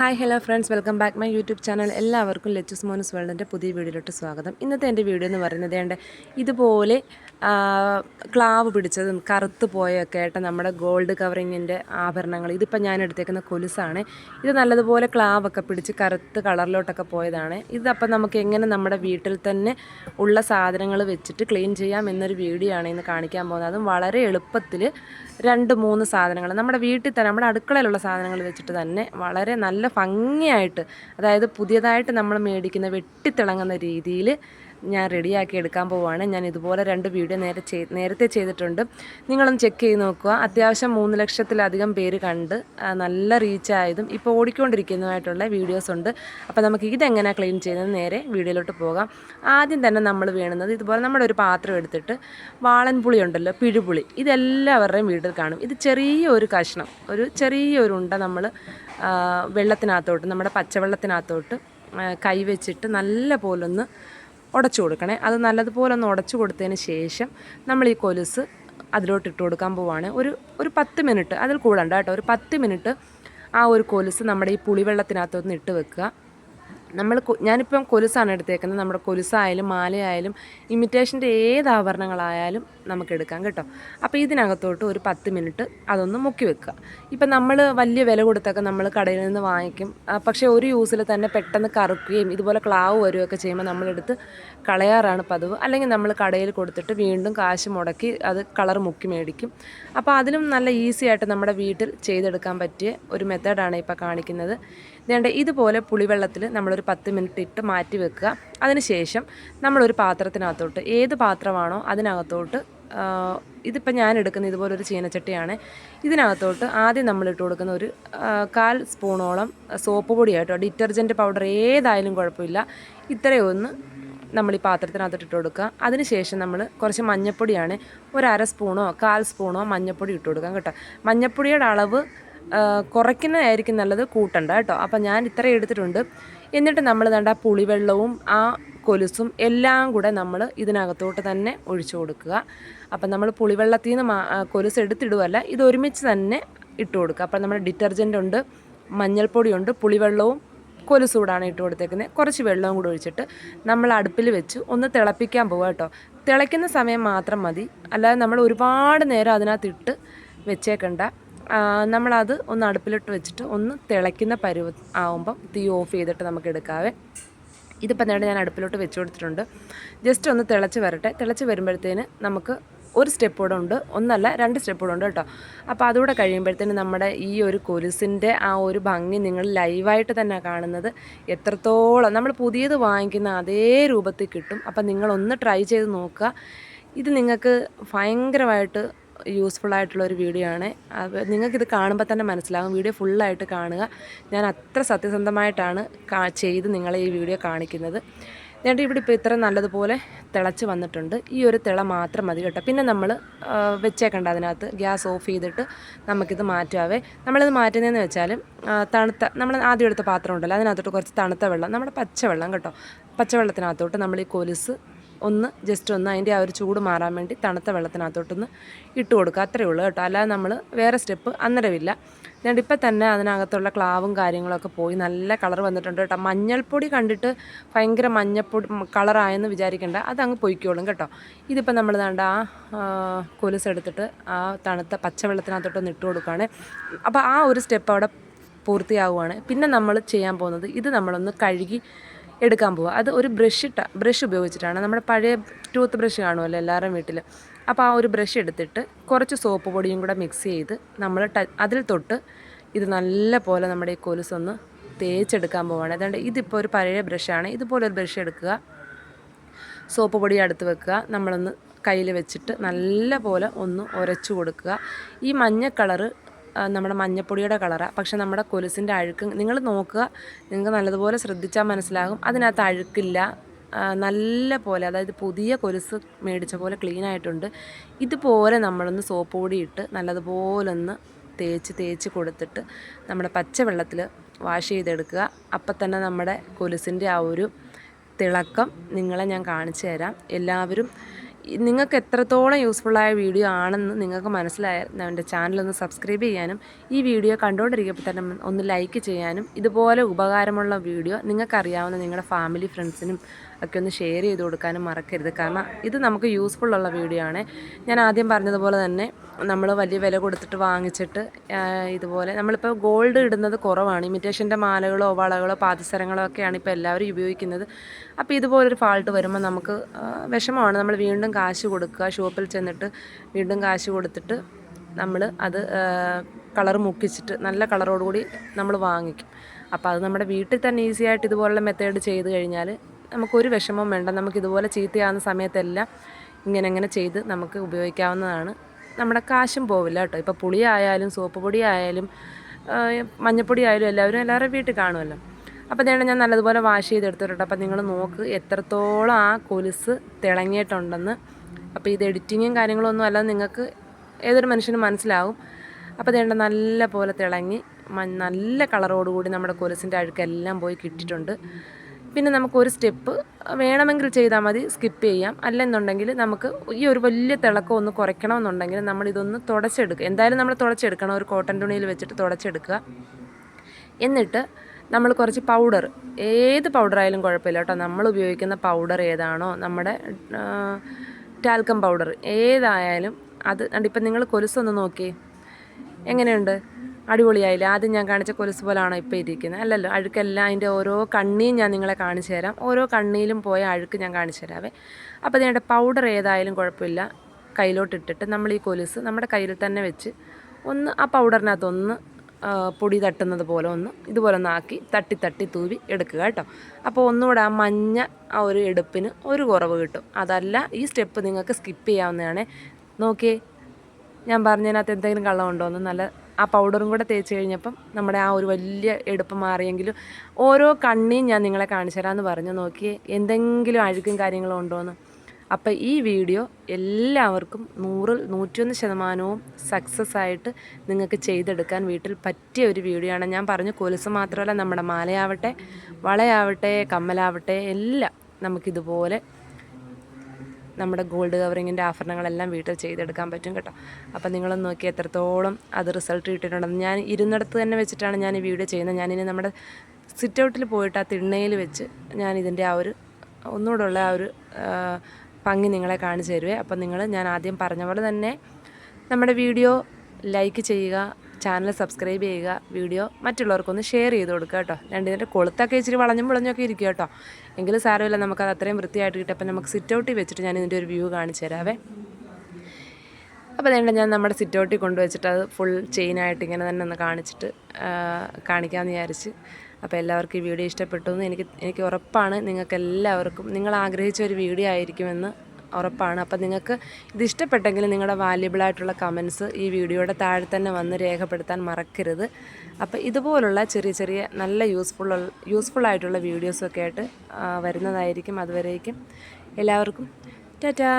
Hi hello friends welcome back my YouTube channel എല്ലാവർക്കും ലെച്ചസ് മോനസ് വേൾഡിന്റെ പുതിയ വീഡിയോയിലോട്ട് സ്വാഗതം. ഇന്നത്തെ എന്റെ വീഡിയോ എന്ന് പറയുന്നത് എന്റെ ഇതുപോലെ ക്ലാവ് പിടിച്ചതും കറുത്ത് പോയൊക്കെ ആയിട്ട് നമ്മുടെ ഗോൾഡ് കവറിങ്ങിന്റെ ആഭരണങ്ങൾ. ഇതിപ്പോൾ ഞാൻ എടുത്തേക്കുന്ന കൊലുസാണ്. ഇത് നല്ലതുപോലെ ക്ലാവൊക്കെ പിടിച്ച് കറുത്ത് കളറിലോട്ടൊക്കെ പോയതാണ്. ഇതപ്പം നമുക്ക് എങ്ങനെ നമ്മുടെ വീട്ടിൽ തന്നെ ഉള്ള സാധനങ്ങൾ വെച്ചിട്ട് ക്ലീൻ ചെയ്യാം എന്നൊരു വീഡിയോ ആണ് ഇന്ന് കാണിക്കാൻ പോകുന്നത്. അതും വളരെ എളുപ്പത്തിൽ രണ്ട് മൂന്ന് സാധനങ്ങൾ. നമ്മുടെ വീട്ടിൽ തന്നെ നമ്മുടെ അടുക്കളയിലുള്ള സാധനങ്ങൾ വെച്ചിട്ട് തന്നെ വളരെ നല്ല ഭംഗിയായിട്ട് അതായത് പുതിയതായിട്ട് നമ്മൾ മേടിക്കുന്ന വെട്ടിത്തിളങ്ങുന്ന രീതിയിൽ ഞാൻ റെഡിയാക്കി എടുക്കാൻ പോവുകയാണ് ഞാൻ ഇതുപോലെ രണ്ട് വീഡിയോ നേരെ നേരത്തെ ചെയ്തിട്ടുണ്ട്. നിങ്ങളും ചെക്ക് ചെയ്ത് നോക്കുക. അത്യാവശ്യം മൂന്ന് ലക്ഷത്തിലധികം പേര് കണ്ട് നല്ല റീച്ചായതും ഇപ്പോൾ ഓടിക്കൊണ്ടിരിക്കുന്നതുമായിട്ടുള്ള വീഡിയോസ് ഉണ്ട്. അപ്പോൾ നമുക്ക് ഇതെങ്ങനെ ക്ലീൻ ചെയ്യുന്നത് നേരെ വീഡിയോയിലോട്ട് പോകാം. ആദ്യം തന്നെ നമ്മൾ വേണുന്നത് ഇതുപോലെ നമ്മുടെ ഒരു പാത്രം എടുത്തിട്ട് വാളൻപുളി ഉണ്ടല്ലോ പിഴുപുളി. ഇതെല്ലാവരുടെയും വീട്ടിൽ കാണും. ഇത് ചെറിയ ഒരു കഷ്ണം ഒരു ചെറിയൊരു ഉണ്ട നമ്മൾ വെള്ളത്തിനകത്തോട്ട് നമ്മുടെ പച്ചവെള്ളത്തിനകത്തോട്ട് കൈവച്ചിട്ട് നല്ല പോലൊന്ന് ഉടച്ചു കൊടുക്കണേ. അത് നല്ലതുപോലെ ഒന്ന് ഉടച്ചു കൊടുത്തതിന് ശേഷം നമ്മൾ ഈ കൊലുസ് അതിലോട്ട് ഇട്ട് കൊടുക്കാൻ പോവാണ്. ഒരു ഒരു പത്ത് മിനിറ്റ് അതിൽ കൂടണ്ട കേട്ടോ. ഒരു പത്ത് മിനിറ്റ് ആ ഒരു കൊലുസ് നമ്മുടെ ഈ പുളിവെള്ളത്തിനകത്തൊന്ന് ഇട്ട് വെക്കുക. നമ്മൾ ഞാനിപ്പം കൊലുസാണ് എടുത്തേക്കുന്നത്. നമ്മുടെ കൊലുസായാലും മാലയായാലും ഇമിറ്റേഷന്റെ ഏത് ആഭരണങ്ങളായാലും നമുക്ക് എടുക്കാം കേട്ടോ. അപ്പോൾ ഇതിനകത്തോട്ട് ഒരു പത്ത് മിനിറ്റ് അതൊന്ന് മുക്കി വെക്കുക. ഇപ്പം നമ്മൾ വലിയ വില കൊടുത്തൊക്കെ നമ്മൾ കടയിൽ നിന്ന് വാങ്ങിക്കും. പക്ഷേ ഒരു യൂസിൽ തന്നെ പെട്ടെന്ന് കറുക്കുകയും ഇതുപോലെ ക്ലാവ് വരികയൊക്കെ ചെയ്യുമ്പോൾ നമ്മളെടുത്ത് കളയാറാണ് പതിവ്. അല്ലെങ്കിൽ നമ്മൾ കടയിൽ കൊടുത്തിട്ട് വീണ്ടും കാശ് മുടക്കി അത് കളർ മുക്കി മേടിക്കും. അപ്പോൾ അതിലും നല്ല ഈസി ആയിട്ട് നമ്മുടെ വീട്ടിൽ ചെയ്തെടുക്കാൻ പറ്റിയ ഒരു മെത്തേഡാണ് ഇപ്പോൾ കാണിക്കുന്നത്. വേണ്ട ഇതുപോലെ പുളിവെള്ളത്തിൽ നമ്മളൊരു പത്ത് മിനിറ്റ് ഇട്ട് മാറ്റി വെക്കുക. അതിനുശേഷം നമ്മളൊരു പാത്രത്തിനകത്തോട്ട് ഏത് പാത്രമാണോ അതിനകത്തോട്ട് ഇതിപ്പോൾ ഞാൻ എടുക്കുന്ന ഇതുപോലൊരു ചീനച്ചട്ടിയാണ്. ഇതിനകത്തോട്ട് ആദ്യം നമ്മൾ ഇട്ട് കൊടുക്കുന്ന ഒരു കാൽ സ്പൂണോളം സോപ്പ് പൊടി കേട്ടോ ഡിറ്റർജന്റ് പൗഡർ ഏതായാലും കുഴപ്പമില്ല. ഇത്രയൊന്ന് നമ്മൾ ഈ പാത്രത്തിനകത്തോട്ട് ഇട്ട് കൊടുക്കുക. അതിനുശേഷം നമ്മൾ കുറച്ച് മഞ്ഞപ്പൊടിയാണ് ഒരു അര സ്പൂണോ കാൽ സ്പൂണോ മഞ്ഞപ്പൊടി ഇട്ട് കൊടുക്കാം കേട്ടോ. മഞ്ഞൾപ്പൊടിയുടെ അളവ് കുറയ്ക്കുന്നതായിരിക്കും നല്ലത് കൂട്ടണ്ട കേട്ടോ. അപ്പോൾ ഞാൻ ഇത്ര എടുത്തിട്ടുണ്ട്. എന്നിട്ട് നമ്മൾ വേണ്ട പുളിവെള്ളവും ആ കൊലുസും എല്ലാം കൂടെ നമ്മൾ ഇതിനകത്തോട്ട് തന്നെ ഒഴിച്ചു കൊടുക്കുക. അപ്പം നമ്മൾ പുളിവെള്ളത്തിൽ നിന്ന് കൊലുസ് എടുത്തിടുകയല്ല ഇത് ഒരുമിച്ച് തന്നെ ഇട്ട് കൊടുക്കുക. അപ്പം നമ്മൾ ഡിറ്റർജന്റ് ഉണ്ട് മഞ്ഞൾപ്പൊടിയുണ്ട് പുളിവെള്ളവും കൊലുസൂടാണ് ഇട്ട് കൊടുത്തേക്കുന്നത്. കുറച്ച് വെള്ളവും കൂടെ ഒഴിച്ചിട്ട് നമ്മൾ അടുപ്പിൽ വെച്ച് ഒന്ന് തിളപ്പിക്കാൻ പോവുക കേട്ടോ. തിളയ്ക്കുന്ന സമയം മാത്രം മതി. അല്ലാതെ നമ്മൾ ഒരുപാട് നേരം അതിനകത്ത് ഇട്ട് വെച്ചേക്കണ്ട. നമ്മളത് ഒന്ന് അടുപ്പിലിട്ട് വെച്ചിട്ട് ഒന്ന് തിളയ്ക്കുന്ന പരുവ ആവുമ്പം തീ ഓഫ് ചെയ്തിട്ട് നമുക്ക് എടുക്കാവേ. ഇതിപ്പോൾ നേരെ ഞാൻ അടുപ്പിലോട്ട് വെച്ച് കൊടുത്തിട്ടുണ്ട്. ജസ്റ്റ് ഒന്ന് തിളച്ച് വരട്ടെ. തിളച്ച് വരുമ്പോഴത്തേന് നമുക്ക് ഒരു സ്റ്റെപ്പ് കൂടെ ഉണ്ട്. ഒന്നല്ല രണ്ട് സ്റ്റെപ്പ് കൂടെ ഉണ്ട് കേട്ടോ. അപ്പോൾ അതുകൂടെ കഴിയുമ്പോഴത്തേന് നമ്മുടെ ഈ ഒരു കൊലുസിന്റെ ആ ഒരു ഭംഗി നിങ്ങൾ ലൈവായിട്ട് തന്നെ കാണുന്നത് എത്രത്തോളം നമ്മൾ പുതിയത് വാങ്ങിക്കുന്ന അതേ രൂപത്തിൽ കിട്ടും. അപ്പോൾ നിങ്ങളൊന്ന് ട്രൈ ചെയ്ത് നോക്കുക. ഇത് നിങ്ങൾക്ക് ഭയങ്കരമായിട്ട് യൂസ്ഫുൾ ആയിട്ടുള്ള ഒരു വീഡിയോ ആണ്. നിങ്ങൾക്കിത് കാണുമ്പോൾ തന്നെ മനസ്സിലാകും വീഡിയോ ഫുള്ളായിട്ട് കാണുക. ഞാൻ അത്ര സത്യസന്ധമായിട്ടാണ് ചെയ്ത് നിങ്ങളെ ഈ വീഡിയോ കാണിക്കുന്നത്. എന്നിട്ട് ഇവിടെ ഇപ്പോൾ ഇത്ര നല്ലതുപോലെ തിളച്ച് വന്നിട്ടുണ്ട്. ഈ ഒരു തിള മാത്രം മതി കേട്ടോ. പിന്നെ നമ്മൾ വെച്ചേക്കണ്ട അതിനകത്ത്. ഗ്യാസ് ഓഫ് ചെയ്തിട്ട് നമുക്കിത് മാറ്റാവേ. നമ്മളിത് മാറ്റുന്നതെന്ന് വെച്ചാൽ തണുത്ത നമ്മൾ ആദ്യം എടുത്ത പാത്രം ഉണ്ടല്ലോ അതിനകത്തോട്ട് കുറച്ച് തണുത്ത വെള്ളം നമ്മുടെ പച്ചവെള്ളം കേട്ടോ. പച്ചവെള്ളത്തിനകത്തോട്ട് നമ്മൾ ഈ കൊലുസ് ഒന്ന് ജസ്റ്റ് ഒന്ന് അതിന്റെ ആ ഒരു ചൂട് മാറാൻ വേണ്ടി തണുത്ത വെള്ളത്തിനകത്തോട്ടൊന്ന് ഇട്ട് കൊടുക്കുക. അത്രയേ ഉള്ളൂ കേട്ടോ. അല്ലാതെ നമ്മൾ വേറെ സ്റ്റെപ്പ് അന്നേരമില്ല. എന്നിട്ട് ഇപ്പം തന്നെ അതിനകത്തുള്ള ക്ലാവും കാര്യങ്ങളൊക്കെ പോയി നല്ല കളർ വന്നിട്ടുണ്ട് കേട്ടോ. മഞ്ഞൾപ്പൊടി കണ്ടിട്ട് ഭയങ്കര മഞ്ഞപ്പൊടി കളറായെന്ന് വിചാരിക്കേണ്ട. അതങ്ങ് പൊയ്ക്കോളും കേട്ടോ. ഇതിപ്പോൾ നമ്മൾ വേണ്ട ആ ആ, കൊലുസ് എടുത്തിട്ട് ആ തണുത്ത പച്ചവെള്ളത്തിനകത്തോട്ടൊന്ന് ഇട്ട് കൊടുക്കുകയാണ്. അപ്പോൾ ആ ഒരു സ്റ്റെപ്പ് അവിടെ പൂർത്തിയാവുകയാണ്. പിന്നെ നമ്മൾ ചെയ്യാൻ പോകുന്നത് ഇത് നമ്മളൊന്ന് കഴുകി എടുക്കാൻ പോവുക. അത് ഒരു ബ്രഷ് ഇട്ട ബ്രഷ് ഉപയോഗിച്ചിട്ടാണ്. നമ്മുടെ പഴയ ടൂത്ത് ബ്രഷ് കാണുമല്ലോ എല്ലാവരുടെയും വീട്ടിൽ അപ്പോൾ ആ ഒരു ബ്രഷ് എടുത്തിട്ട് കുറച്ച് സോപ്പ് പൊടിയും കൂടെ മിക്സ് ചെയ്ത് നമ്മൾ അതിൽ തൊട്ട് ഇത് നല്ല പോലെ നമ്മുടെ ഈ കൊലുസൊന്ന് തേച്ചെടുക്കാൻ പോവുകയാണ് അതുകൊണ്ട് ഇതിപ്പോൾ ഒരു പഴയ ബ്രഷാണ്. ഇതുപോലെ ഒരു ബ്രഷ് എടുക്കുക. സോപ്പ് പൊടി അടുത്ത് വെക്കുക. നമ്മളൊന്ന് കയ്യിൽ വെച്ചിട്ട് നല്ല പോലെ ഒന്ന് ഉരച്ചു കൊടുക്കുക. ഈ മഞ്ഞ കളറ് നമ്മുടെ മഞ്ഞപ്പൊടിയുടെ കളറാണ് പക്ഷെ നമ്മുടെ കൊലുസിന്റെ അഴുക്ക് നിങ്ങൾ നോക്കുക നിങ്ങൾക്ക് നല്ലതുപോലെ ശ്രദ്ധിച്ചാൽ മനസ്സിലാകും. അതിനകത്ത് അഴുക്കില്ല. നല്ല പോലെ അതായത് പുതിയ കൊലുസ് മേടിച്ച പോലെ ക്ലീൻ ആയിട്ടുണ്ട്. ഇതുപോലെ നമ്മളൊന്ന് സോപ്പ് പൊടി ഇട്ട് നല്ലതുപോലെ ഒന്ന് തേച്ച് തേച്ച് കൊടുത്തിട്ട് നമ്മുടെ പച്ചവെള്ളത്തിൽ വാഷ് ചെയ്തെടുക്കുക. അപ്പം തന്നെ നമ്മുടെ കൊലുസിന്റെ ആ ഒരു തിളക്കം നിങ്ങളെ ഞാൻ കാണിച്ചു തരാം. എല്ലാവരും നിങ്ങൾക്ക് എത്രത്തോളം യൂസ്ഫുള്ളായ വീഡിയോ ആണെന്ന് നിങ്ങൾക്ക് മനസ്സിലായാൽ എന്റെ ചാനലൊന്ന് സബ്സ്ക്രൈബ് ചെയ്യാനും ഈ വീഡിയോ കണ്ടുകൊണ്ടിരിക്കുമ്പോൾ തന്നെ ഒന്ന് ലൈക്ക് ചെയ്യാനും ഇതുപോലെ ഉപകാരമുള്ള വീഡിയോ നിങ്ങൾക്കറിയാവുന്ന നിങ്ങളുടെ ഫാമിലി ഫ്രണ്ട്സിനും ഒക്കെ ഒന്ന് ഷെയർ ചെയ്ത് കൊടുക്കാനും മറക്കരുത്. കാരണം ഇത് നമുക്ക് യൂസ്ഫുൾ ഉള്ള വീഡിയോ ആണ്. ഞാൻ ആദ്യം പറഞ്ഞതുപോലെ തന്നെ നമ്മൾ വലിയ വില കൊടുത്തിട്ട് വാങ്ങിച്ചിട്ട് ഇതുപോലെ നമ്മളിപ്പോൾ ഗോൾഡ് ഇടുന്നത് കുറവാണ്. ഇമിറ്റേഷന്റെ മാലകളോ വളകളോ പാദസരങ്ങളോ ഒക്കെയാണ് ഇപ്പോൾ എല്ലാവരും ഉപയോഗിക്കുന്നത്. അപ്പോൾ ഇതുപോലൊരു ഫാൾട്ട് വരുമ്പോൾ നമുക്ക് വിഷമമാണ്. നമ്മൾ വീണ്ടും കാശ് കൊടുക്കുക. ഷോപ്പിൽ ചെന്നിട്ട് വീണ്ടും കാശ് കൊടുത്തിട്ട് നമ്മൾ അത് കളർ മുക്കിച്ചിട്ട് നല്ല കളറോടുകൂടി നമ്മൾ വാങ്ങിക്കും. അപ്പോൾ അത് നമ്മുടെ വീട്ടിൽ തന്നെ ഈസി ആയിട്ട് ഇതുപോലുള്ള മെത്തേഡ് ചെയ്ത് കഴിഞ്ഞാൽ നമുക്കൊരു വിഷമവും വേണ്ട. നമുക്ക് ഇതുപോലെ ചീത്തയാവുന്ന സമയത്തെല്ലാം ഇങ്ങനെ ഇങ്ങനെ ചെയ്ത് നമുക്ക് ഉപയോഗിക്കാവുന്നതാണ്. നമ്മുടെ കാശും പോവില്ല കേട്ടോ. ഇപ്പോൾ പുളിയായാലും സോപ്പ് പൊടി ആയാലും മഞ്ഞപ്പൊടി ആയാലും എല്ലാവരും എല്ലാവരുടെ വീട്ടിൽ കാണുമല്ലോ. അപ്പോൾ ഇതാണ് ഞാൻ നല്ലതുപോലെ വാഷ് ചെയ്തെടുത്തിട്ടുണ്ട്. അപ്പോൾ നിങ്ങൾ നോക്ക് എത്രത്തോളം ആ കൊലുസ് തിളങ്ങിയിട്ടുണ്ടെന്ന്. അപ്പോൾ ഇത് എഡിറ്റിങ്ങും കാര്യങ്ങളും ഒന്നും അല്ലാതെ നിങ്ങൾക്ക് ഏതൊരു മനുഷ്യനും മനസ്സിലാവും. അപ്പോൾ ഇതേണ്ട നല്ല പോലെ തിളങ്ങി നല്ല കളറോടുകൂടി നമ്മുടെ കൊലുസിന്റെ അഴുക്കെല്ലാം പോയി കിട്ടിയിട്ടുണ്ട്. പിന്നെ നമുക്ക് ഒരു സ്റ്റെപ്പ്. വേണമെങ്കിൽ ചെയ്താൽ മതി സ്കിപ്പ് ചെയ്യാം. അല്ലെന്നുണ്ടെങ്കിൽ നമുക്ക് ഈ ഒരു വലിയ തിളക്കം ഒന്ന് കുറയ്ക്കണമെന്നുണ്ടെങ്കിൽ നമ്മൾ ഇതൊന്ന് തുടച്ചെടുക്കുക. എന്തായാലും നമ്മൾ തുടച്ചെടുക്കണം. ഒരു കോട്ടൺ തുണിയിൽ വെച്ചിട്ട് തുടച്ചെടുക്കുക. എന്നിട്ട് നമ്മൾ കുറച്ച് പൗഡർ ഏത് പൗഡർ ആയാലും കുഴപ്പമില്ല കേട്ടോ. നമ്മൾ ഉപയോഗിക്കുന്ന പൗഡർ ഏതാണോ നമ്മുടെ ടാൽക്കം പൗഡർ ഏതായാലും അത് ഇപ്പം നിങ്ങൾ കൊലുസൊന്ന് നോക്കിയേ. എങ്ങനെയുണ്ട്? അടിപൊളിയായില്ല? ആദ്യം ഞാൻ കാണിച്ച കൊലുസ് പോലാണോ ഇപ്പോൾ ഇരിക്കുന്നത്? അല്ലല്ലോ അഴുക്കെല്ലാം അതിന്റെ ഓരോ കണ്ണിയും ഞാൻ നിങ്ങളെ കാണിച്ചു തരാം. ഓരോ കണ്ണിയിലും പോയ അഴുക്ക് ഞാൻ കാണിച്ചു തരാവേ. അപ്പോൾ ഇതിന്റെ പൗഡർ ഏതായാലും കുഴപ്പമില്ല. കയ്യിലോട്ടിട്ടിട്ട് നമ്മൾ ഈ കൊലുസ് നമ്മുടെ കയ്യിൽ തന്നെ വെച്ച് ഒന്ന് ആ പൗഡറിനകത്തൊന്ന് പൊടി തട്ടുന്നത് പോലെ ഒന്ന് ഇതുപോലെ ഒന്ന് ആക്കി തട്ടി തട്ടി തൂവി എടുക്കുക കേട്ടോ. അപ്പോൾ ഒന്നുകൂടെ ആ മഞ്ഞ ആ ഒരു എടുപ്പിന് ഒരു കുറവ് കിട്ടും. അതല്ല ഈ സ്റ്റെപ്പ് നിങ്ങൾക്ക് സ്കിപ്പ് ചെയ്യാവുന്നതാണ്. നോക്കിയേ ഞാൻ പറഞ്ഞതിനകത്ത് എന്തെങ്കിലും കള്ളമുണ്ടോ എന്ന് നല്ല ആ പൗഡറും കൂടെ തേച്ച് കഴിഞ്ഞപ്പം നമ്മുടെ ആ ഒരു വലിയ എടുപ്പ് മാറിയെങ്കിലും ഓരോ കണ്ണിയും ഞാൻ നിങ്ങളെ കാണിച്ചു തരാമെന്ന് പറഞ്ഞു. നോക്കി എന്തെങ്കിലും അഴുക്കും കാര്യങ്ങളും ഉണ്ടോ അപ്പോൾ അപ്പം ഈ വീഡിയോ എല്ലാവർക്കും നൂറിൽ നൂറ്റിയൊന്ന് ശതമാനവും സക്സസ് ആയിട്ട് നിങ്ങൾക്ക് ചെയ്തെടുക്കാൻ വീട്ടിൽ പറ്റിയ ഒരു വീഡിയോ ആണ്. ഞാൻ പറഞ്ഞു കൊലുസ് മാത്രമല്ല നമ്മുടെ മാലയാവട്ടെ വളയാവട്ടെ കമ്മലാവട്ടെ എല്ലാം നമുക്കിതുപോലെ നമ്മുടെ ഗോൾഡ് കവറിങ്ങിന്റെ ആഭരണങ്ങളെല്ലാം വീട്ടിൽ ചെയ്തെടുക്കാൻ പറ്റും കേട്ടോ. അപ്പോൾ നിങ്ങളൊന്ന് നോക്കി എത്രത്തോളം അത് റിസൾട്ട് കിട്ടിയിട്ടുണ്ടെന്ന്. ഞാൻ ഇരുന്നിടത്ത് തന്നെ വെച്ചിട്ടാണ് ഞാൻ ഈ വീഡിയോ ചെയ്യുന്നത്. ഞാനിനി നമ്മുടെ സിറ്റ് ഔട്ടിൽ പോയിട്ട് ആ തിണ്ണയിൽ വെച്ച് ഞാൻ ഇതിന്റെ ആ ഒരു ഒന്നുകൂടെയുള്ള ആ ഒരു പങ്ങി നിങ്ങളെ കാണിച്ചു തരുവേ. അപ്പം നിങ്ങൾ ഞാൻ ആദ്യം പറഞ്ഞ പോലെ തന്നെ നമ്മുടെ വീഡിയോ ലൈക്ക് ചെയ്യുക ചാനൽ സബ്സ്ക്രൈബ് ചെയ്യുക വീഡിയോ മറ്റുള്ളവർക്കൊന്ന് ഷെയർ ചെയ്ത് കൊടുക്കുക കേട്ടോ. രണ്ടിന്റെ കൊളുത്തൊക്കെ ഇച്ചിരി വളഞ്ഞും വിളഞ്ഞൊക്കെ ഇരിക്കുക കേട്ടോ. എങ്കിലും സാരമില്ല നമുക്കത് അത്രയും വൃത്തിയായിട്ട് കിട്ടും. അപ്പം നമുക്ക് സിറ്റ് ഔട്ടിൽ വെച്ചിട്ട് ഞാൻ ഇതിന്റെ ഒരു വ്യൂ കാണിച്ചു തരാവേ. അപ്പോൾ അതുകൊണ്ട് ഞാൻ നമ്മുടെ സിറ്റ് ഔട്ടിൽ കൊണ്ടുവച്ചിട്ട് അത് ഫുൾ ചെയിനായിട്ട് ഇങ്ങനെ തന്നെ ഒന്ന് കാണിച്ചിട്ട് കാണിക്കാമെന്ന് വിചാരിച്ച്. അപ്പോൾ എല്ലാവർക്കും ഈ വീഡിയോ ഇഷ്ടപ്പെട്ടു എന്ന് എനിക്ക് എനിക്ക് ഉറപ്പാണ്. നിങ്ങൾക്ക് എല്ലാവർക്കും നിങ്ങൾ ആഗ്രഹിച്ച ഒരു വീഡിയോ ആയിരിക്കുമെന്ന് ഉറപ്പാണ്. അപ്പം നിങ്ങൾക്ക് ഇത് ഇഷ്ടപ്പെട്ടെങ്കിൽ നിങ്ങളുടെ വാല്യബിൾ ആയിട്ടുള്ള കമൻസ് ഈ വീഡിയോയുടെ താഴെ തന്നെ വന്ന് രേഖപ്പെടുത്താൻ മറക്കരുത്. അപ്പോൾ ഇതുപോലുള്ള ചെറിയ ചെറിയ നല്ല യൂസ്ഫുൾ യൂസ്ഫുൾ ആയിട്ടുള്ള വീഡിയോസൊക്കെ ആയിട്ട് വരുന്നതായിരിക്കും. അതുവരേക്കും എല്ലാവർക്കും. ടാറ്റാ!